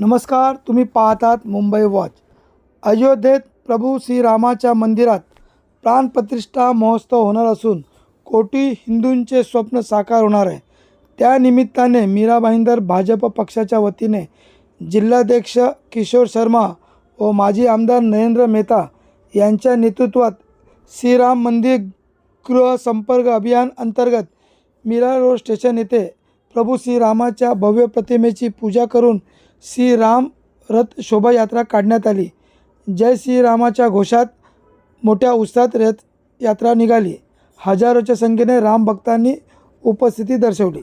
नमस्कार तुम्ही पाहतात मुंबई वॉच. अयोध्येत प्रभू श्रीरामाच्या मंदिरात प्राणप्रतिष्ठा महोत्सव होणार असून कोटी हिंदूंचे स्वप्न साकार होणार आहे. त्यानिमित्ताने मीरा भाईंदर भाजप पक्षाच्या वतीने जिल्हाध्यक्ष किशोर शर्मा व माजी आमदार नरेंद्र मेहता यांच्या नेतृत्वात श्रीराम मंदिर गृह संपर्क अभियान अंतर्गत मीरा रोड स्टेशन येथे प्रभू श्रीरामाच्या भव्य प्रतिमेची पूजा करून श्रीराम रथ शोभायात्रा काढण्यात आली. जय श्रीरामाच्या घोषात मोठ्या उत्साहात रथ यात्रा निघाली. हजारोच्या संख्येने रामभक्तांनी उपस्थिती दर्शवली.